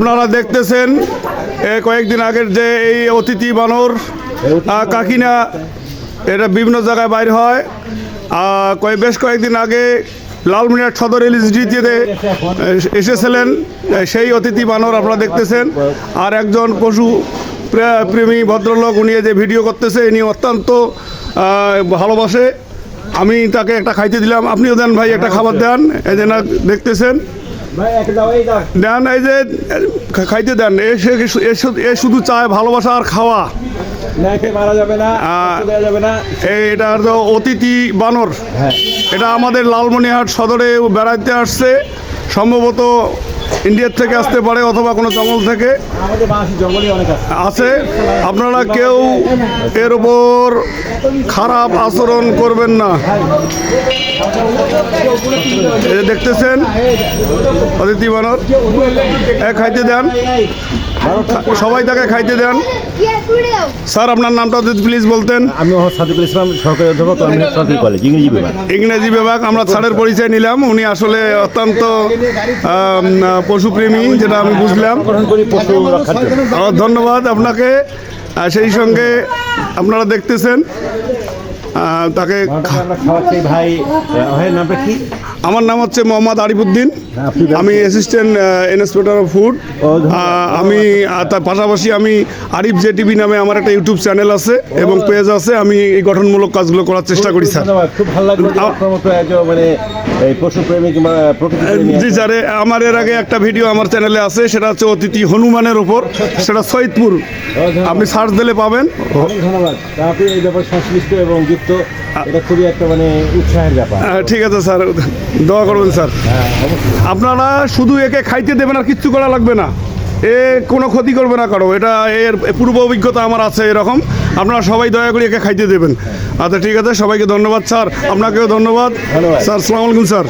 আপনারা দেখতেছেন কয়েকদিন আগের যে এই অতিথি বানর কাকিনা এটা বিভিন্ন জায়গায় বাইর হয়। আহ, কয় বেশ কয়েকদিন আগে লালমিনার সদর এলএসডিতে এসেছিলেন সেই অতিথি বানর আপনারা দেখতেছেন। আর একজন পশু প্রে- প্রেমী ভদ্রলোক উনি যে ভিডিও করতেছে ইনি অত্যন্ত ভালোবাসে। আমি তাকে একটা খাইতে দিলাম। আপনিও দেন ভাই একটা খাবার দেন। এই যে না দেখতেছেন। দেন এই যে খাইতে দেন। এ শুধু- চায় ভালোবাসা আর খাওয়া। যাবে না আহ, কষ্ট দেওয়া যাবে না। এই এটা তো অতিথি বানর। হ্যাঁ। এটা আমাদের লালমনিহাট সদরে বেড়াইতে আসছে। সম্ভবত ইন্ডিয়ার থেকে আসতে পারে অথবা কোনো জঙ্গল থেকে। আছে। আপনারা কেউ এর উপর খারাপ আচরণ করবেন না। দেখতেছেন, অদিতি বানর। এক খাইতে দেন। সবাই তাকে খাইতে দেন। স্যার আপনার নামটা যদি প্লিজ বলতেন। আমি সাদিকুল ইসলাম সরকারি অধ্যাপক আমি সরকারি কলেজ ইংরেজি বিভাগ। ইংরেজি বিভাগ আমরা স্যারের পরিচয় নিলাম। উনি আসলে অত্যন্ত পশুপ্রেমী যেটা আমি বুঝলাম। ধন্যবাদ আপনাকে। সেই সঙ্গে আপনারা দেখতেছেন। তাকে ভাই। নামটা কি? আমার নাম হচ্ছে মোহাম্মদ আরিফুদ্দিন। আমি অ্যাসিস্ট্যান্ট ইন্সপেক্টর অফ ফুড আমি তার পাশাপাশি আমি আরিফ জে টিভি নামে আমার একটা ইউটিউব চ্যানেল আছে এবং পেজ আছে। আমি এই গঠনমূলক কাজগুলো করার চেষ্টা করি স্যার। খুব ভালো লাগল মানে জি স্যার আমার এর আগে একটা ভিডিও আমার চ্যানেলে আছে। সেটা হচ্ছে অতিথি হনুমানের ওপর সেটা সৈয়দপুর। আপনি সার্চ দিলে পাবেন। ধন্যবাদ। আপনি এই ব্যাপারে সংশ্লিষ্ট এবং যুক্ত। এটা খুবই একটা মানে উৎসাহের ব্যাপার। ঠিক আছে স্যার। দোয়া করবেন স্যার। আপনারা শুধু একে খাইতে দেবেন আর কিচ্ছু করা লাগবে না। এ কোনো ক্ষতি করবে না কারও। এটা এর পূর্ব অভিজ্ঞতা আমার আছে এরকম। আপনারা সবাই দয়া করে একে খাইতে দেবেন। আচ্ছা ঠিক আছে সবাইকে ধন্যবাদ স্যার। আপনাকেও ধন্যবাদ। স্যার সালাম আলাইকুম স্যার।